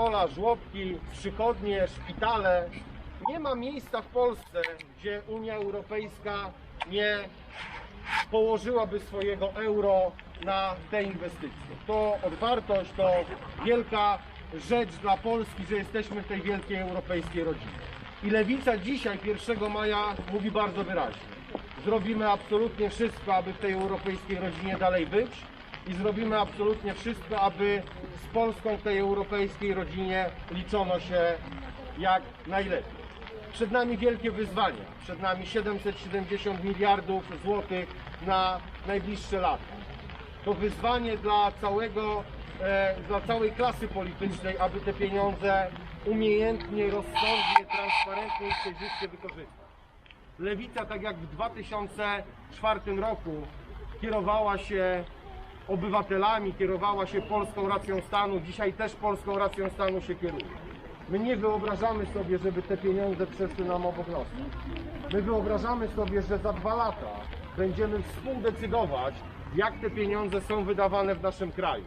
Szkola, żłobki, przychodnie, szpitale. Nie ma miejsca w Polsce, gdzie Unia Europejska nie położyłaby swojego euro na te inwestycje. To otwartość, to wielka rzecz dla Polski, że jesteśmy w tej wielkiej europejskiej rodzinie. I Lewica dzisiaj, 1 maja, mówi bardzo wyraźnie. Zrobimy absolutnie wszystko, aby w tej europejskiej rodzinie dalej być i zrobimy absolutnie wszystko, aby z Polską w tej europejskiej rodzinie liczono się jak najlepiej. Przed nami wielkie wyzwania. Przed nami 770 miliardów złotych na najbliższe lata. To wyzwanie dla całego, e, dla całej klasy politycznej, aby te pieniądze umiejętnie, rozsądnie, transparentnie i przejrzyście wykorzystać. Lewica, tak jak w 2004 roku, kierowała się obywatelami, kierowała się polską racją stanu, dzisiaj też polską racją stanu się kieruje. My nie wyobrażamy sobie, żeby te pieniądze przeszły nam obok nosa. My wyobrażamy sobie, że za dwa lata będziemy współdecydować, jak te pieniądze są wydawane w naszym kraju.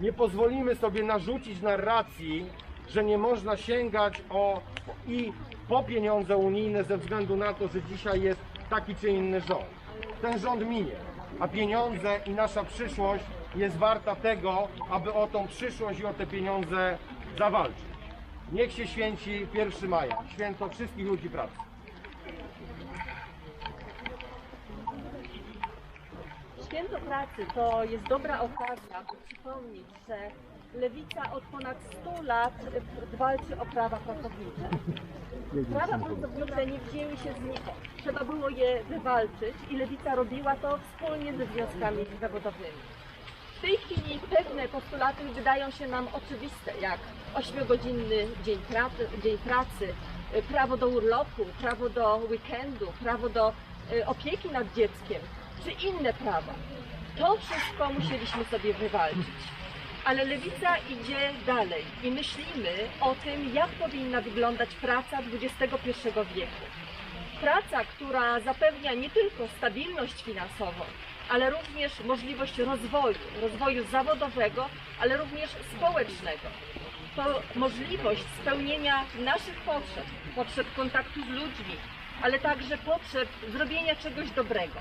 Nie pozwolimy sobie narzucić narracji, że nie można sięgać o i po pieniądze unijne ze względu na to, że dzisiaj jest taki czy inny rząd. Ten rząd minie, a pieniądze i nasza przyszłość jest warta tego, aby o tą przyszłość i o te pieniądze zawalczyć. Niech się święci 1 maja, święto wszystkich ludzi pracy. Święto Pracy to jest dobra okazja, by przypomnieć, że Lewica od ponad 100 lat walczy o prawa pracownicze. Prawa pracownicze nie wzięły się znikąd. Trzeba było je wywalczyć i Lewica robiła to wspólnie ze związkami zawodowymi. W tej chwili pewne postulaty wydają się nam oczywiste, jak 8-godzinny dzień dzień pracy, prawo do urlopu, prawo do weekendu, prawo do y, opieki nad dzieckiem, czy inne prawa. To wszystko musieliśmy sobie wywalczyć. Ale lewica idzie dalej i myślimy o tym, jak powinna wyglądać praca XXI wieku. Praca, która zapewnia nie tylko stabilność finansową, ale również możliwość rozwoju, rozwoju zawodowego, ale również społecznego. To możliwość spełnienia naszych potrzeb, potrzeb kontaktu z ludźmi, ale także potrzeb zrobienia czegoś dobrego.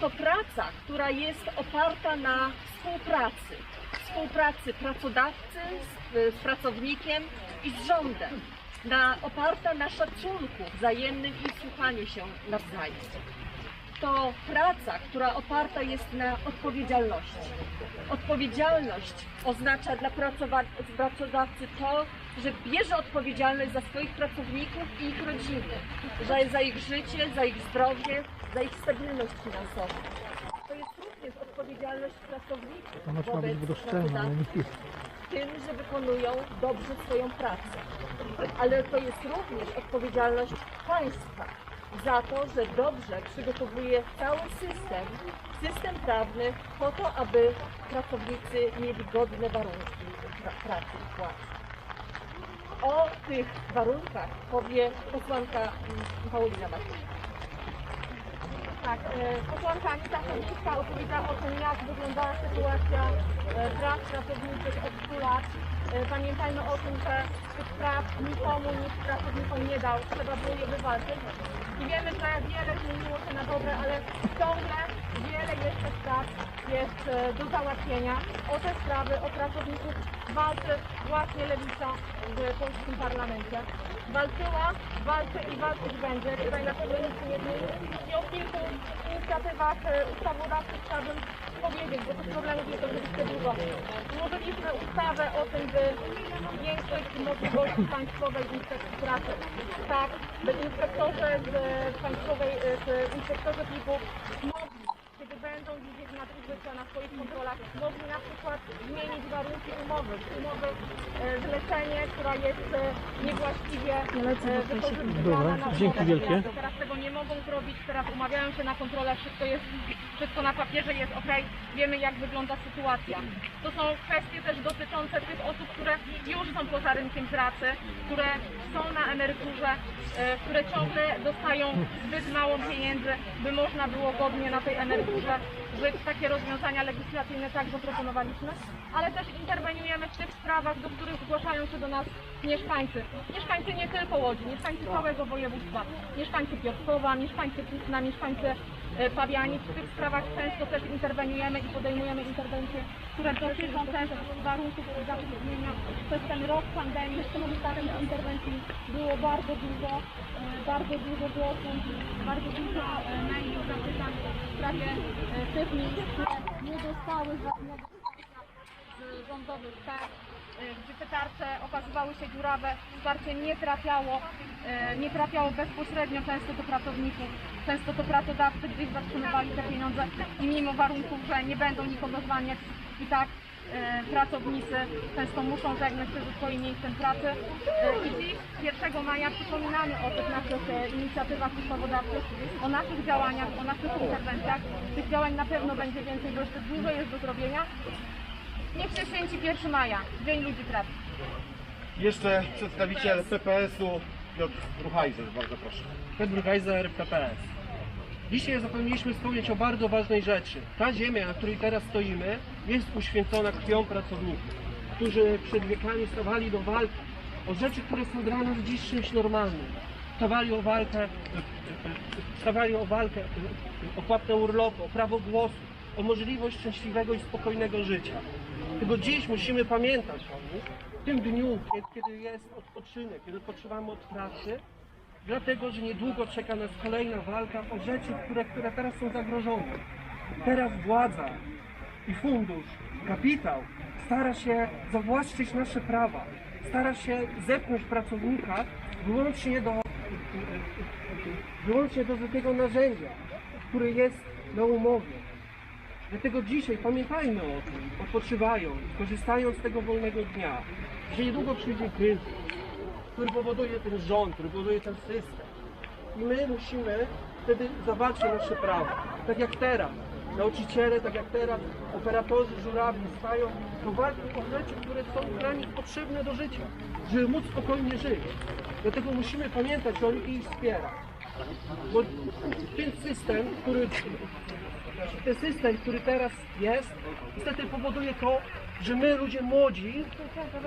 To praca, która jest oparta na współpracy. Współpracy pracodawcy z, z pracownikiem i z rządem. Na, oparta na szacunku wzajemnym i słuchaniu się nawzajem. To praca, która oparta jest na odpowiedzialności. Odpowiedzialność oznacza dla pracodawcy to, że bierze odpowiedzialność za swoich pracowników i ich rodziny, że za ich życie, za ich zdrowie, za ich stabilność finansową. To jest również odpowiedzialność pracowników ma być wobec pracodawcy nie jest. tym, że wykonują dobrze swoją pracę. Ale to jest również odpowiedzialność państwa za to, że dobrze przygotowuje cały system, system prawny po to, aby pracownicy mieli godne warunki pra- pracy i płacy. O tych warunkach powie posłanka mm, Paulina Matyjczyk. Tak, e, posłanka Anita Chęcicka opowiedziała o tym, jak wyglądała sytuacja e, praw pracowniczych od 100 lat. E, Pamiętajmy o tym, że tych praw nikomu nikt pracownikom nie dał, trzeba było je wywalczyć. I wiemy, że wiele zmieniło się na dobre, ale ciągle wiele jeszcze spraw jest e, do załatwienia. O te sprawy, o pracowników walczy właśnie Lewica w polskim parlamencie. Walczyła, walczy i walczyć będzie. Tutaj na pewno nic nie zmieni. I o kilku inicjatywach e, ustawodawczych chciałabym powiedzieć, bo tych problemów jest oczywiście dużo. Złożyliśmy ustawę o tym, by zwiększyć możliwości państwowej inspekcji pracy. Tak, by inspektorzy z e, państwowej, e, z inspektorzy PIP-u mogli kiedy będą widzieć nadużycia na swoich kontrolach, mogli na przykład zmienić warunki umowy, umowy e, zlecenie, która jest e, niewłaściwie e, wykorzystywana na dzięki wielkie. Teraz tego nie mogą zrobić, teraz umawiają się na kontrolę, wszystko jest, wszystko na papierze jest ok, wiemy jak wygląda sytuacja. To są kwestie też dotyczące tych osób, które już są poza rynkiem pracy, które są na emeryturze, które ciągle dostają zbyt mało pieniędzy, by można było godnie na tej emeryturze żyć takie rozwiązania legislacyjne, tak zaproponowaliśmy, ale też interweniujemy w tych sprawach, do których zgłaszają się do nas mieszkańcy. Mieszkańcy nie tylko Łodzi, mieszkańcy całego województwa, mieszkańcy Piotrkowa, mieszkańcy Kutna, mieszkańcy e, Pawianic. W tych sprawach często też interweniujemy i podejmujemy interwencje, które dotyczą też warunków zatrudnienia. Przez ten rok pandemii takich interwencji było bardzo dużo, e, bardzo dużo głosów, bardzo dużo e, maili, zapytań w sprawie tych miejsc, które nie dostały żadnego rządowych e, gdzie te tarcze okazywały się dziurawe, wsparcie nie trafiało, e, nie trafiało bezpośrednio często do pracowników, często to pracodawcy gdzieś zatrzymywali te pieniądze i mimo warunków, że nie będą nikogo zwalniać i tak e, pracownicy często muszą żegnać się ze swoim miejscem pracy. I dziś 1 maja przypominamy o tych naszych inicjatywach ustawodawczych, o naszych działaniach, o naszych interwencjach. Tych działań na pewno będzie więcej, bo jeszcze dużo jest do zrobienia. Niech się święci 1 maja, Dzień Ludzi Pracy. Jeszcze przedstawiciel PPS-u Piotr Ruchajzer, bardzo proszę. Pedro Geiser, PPS. Dzisiaj zapomnieliśmy wspomnieć o bardzo ważnej rzeczy. Ta ziemia, na której teraz stoimy, jest uświęcona krwią pracowników, którzy przed wiekami stawali do walki o rzeczy, które są dla nas dziś czymś normalnym. Stawali o walkę, stawali o walkę o płatne urlopy, o prawo głosu, o możliwość szczęśliwego i spokojnego życia. Tylko dziś musimy pamiętać o nich, w tym dniu, kiedy, jest odpoczynek, kiedy odpoczywamy od pracy, dlatego że niedługo czeka nas kolejna walka o rzeczy, które, które teraz są zagrożone. Teraz władza i fundusz, kapitał stara się zawłaszczyć nasze prawa, stara się zepchnąć pracownika wyłącznie do, wyłącznie do takiego narzędzia, które jest na umowie. Dlatego dzisiaj pamiętajmy o tym, odpoczywając, korzystając z tego wolnego dnia, że niedługo przyjdzie kryzys, który powoduje ten rząd, który powoduje ten system. I my musimy wtedy zawalczyć nasze prawa. Tak jak teraz. Nauczyciele, tak jak teraz, operatorzy żurawi stają do walki o rzeczy, które są dla nich potrzebne do życia, żeby móc spokojnie żyć. Dlatego musimy pamiętać o nich i ich wspierać. Bo ten system, który ten system, który teraz jest, niestety powoduje to, że my, ludzie młodzi,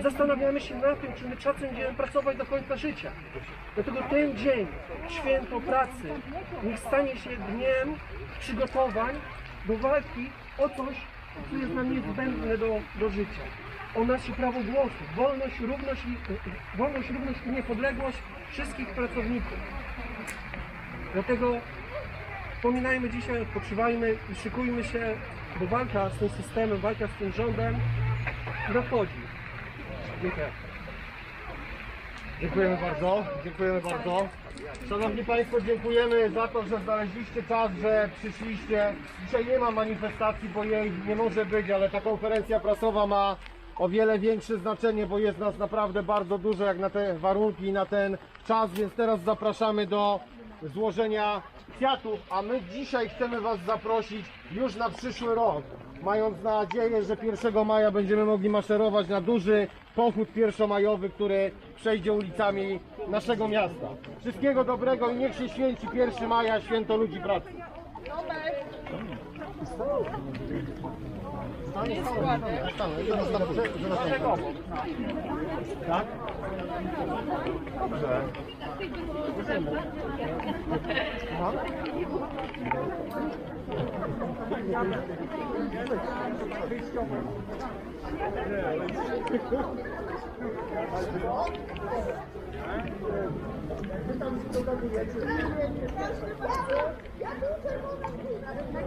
zastanawiamy się nad tym, czy my czasem będziemy pracować do końca życia. Dlatego ten dzień, święto pracy, niech stanie się dniem przygotowań do walki o coś, co jest nam niezbędne do, do życia. O nasze prawo głosu, wolność, równość i, wolność, równość i niepodległość wszystkich pracowników. Dlatego Wspominajmy dzisiaj, odpoczywajmy i szykujmy się, bo walka z tym systemem, walka z tym rządem nadchodzi. Dziękuję. Dziękujemy bardzo, dziękujemy bardzo. Szanowni Państwo, dziękujemy za to, że znaleźliście czas, że przyszliście. Dzisiaj nie ma manifestacji, bo jej nie może być, ale ta konferencja prasowa ma o wiele większe znaczenie, bo jest nas naprawdę bardzo dużo jak na te warunki i na ten czas, więc teraz zapraszamy do złożenia kwiatów, a my dzisiaj chcemy Was zaprosić już na przyszły rok, mając nadzieję, że 1 maja będziemy mogli maszerować na duży pochód pierwszomajowy, który przejdzie ulicami naszego miasta. Wszystkiego dobrego i niech się święci 1 maja, święto ludzi pracy. Tak? Dobrze. Aha.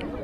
Chcemy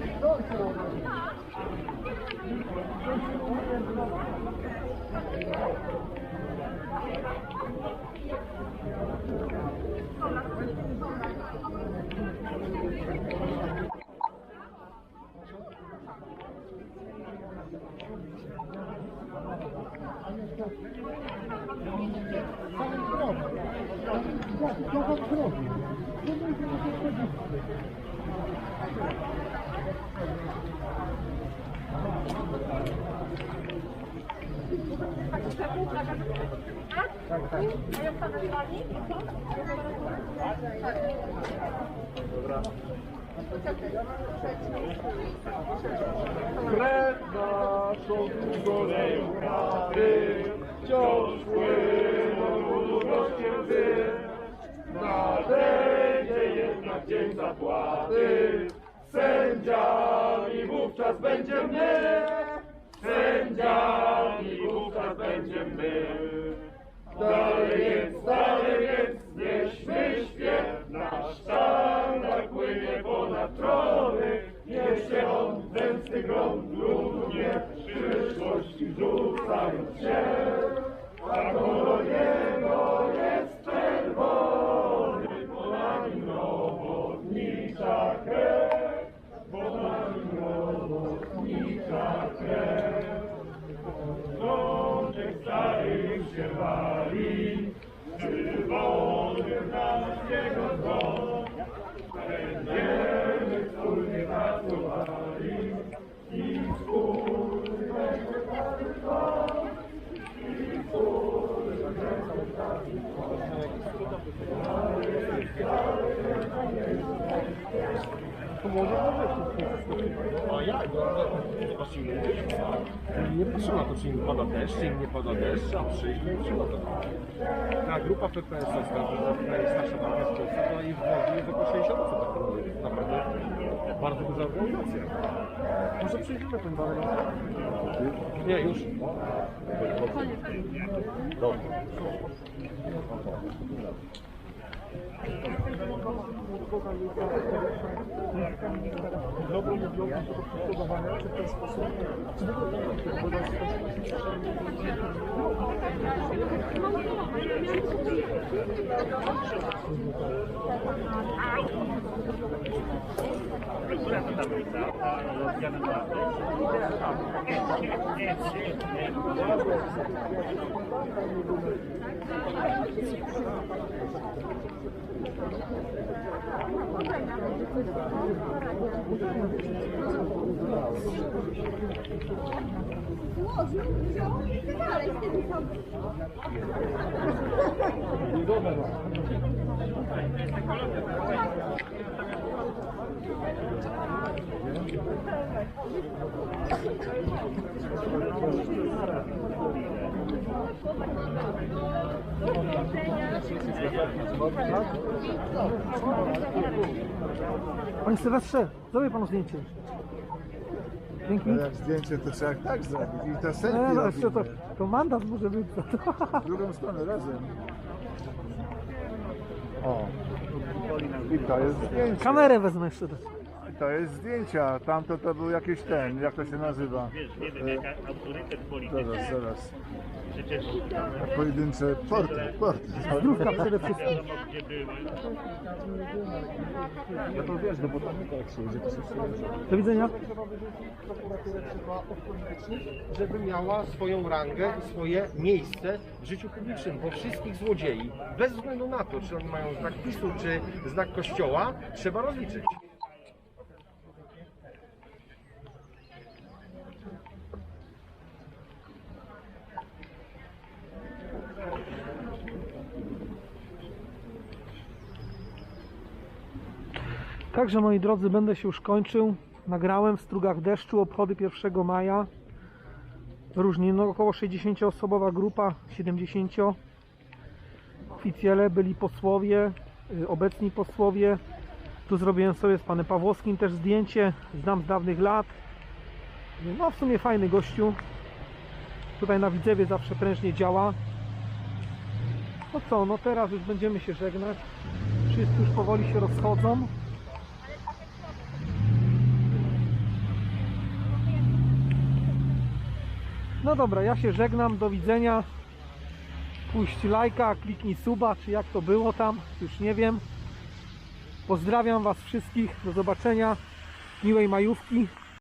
Krew przyszłości rzucając się. A kolor jego jest czerwony, ponad nim robotnicza krew. Ponad nim robotnicza krew. Wątek stary już się wali, czerwony na jego dom. Będziemy wspólnie pracowali i wspólnie będzie każdy dom. I wspólnie będzie każdy A jak? No, to silny Nie to, czy im pada deszcz, czy im nie pada deszcz, a przyjść nie patrzę na to. Ta grupa PPS jest najstarsza partia w Polsce, to i w Łodzi jest około 60 osób tak naprawdę. Bardzo duża organizacja. Może przejdziemy ten dalej. Nie, już. Dobra. Dobro mówią do przestosowania czy w ten sposób. Czy w ogóle Ułożył, wziął i ty dalej z tym Niedobre. Panie Sylwestrze, zrobię panu zdjęcie. Dzięki. No jak zdjęcie to trzeba tak zrobić i to selfie no, jeszcze robimy. to, to mandat może być. W drugą stronę razem. O. I to jest zdjęcie. Kamerę wezmę jeszcze. też. To jest zdjęcia. Tamto to był jakiś ten, jak to się nazywa? Wiesz, nie wiem, jaka autorytet polityczny. Zaraz, zaraz. Przecież Pojedyncze portret, portret. Zdrówka przede wszystkim. gdzie były. Ja to wiesz, do botanika jak się jedzie, to się. Do widzenia. prokuraturę trzeba odpolitycznić, żeby miała swoją rangę i swoje miejsce w życiu publicznym, bo wszystkich złodziei, bez względu na to, czy oni mają znak PiSu, czy znak Kościoła, trzeba rozliczyć. Także moi drodzy, będę się już kończył. Nagrałem w strugach deszczu obchody 1 maja. Różnie, no około 60-osobowa grupa, 70. Oficjele byli posłowie, y, obecni posłowie. Tu zrobiłem sobie z panem Pawłowskim też zdjęcie, znam z dawnych lat. No w sumie fajny gościu. Tutaj na Widzewie zawsze prężnie działa. No co, no teraz już będziemy się żegnać. Wszyscy już powoli się rozchodzą. No dobra, ja się żegnam, do widzenia. Puść lajka, kliknij suba, czy jak to było tam, już nie wiem. Pozdrawiam Was wszystkich, do zobaczenia. Miłej majówki.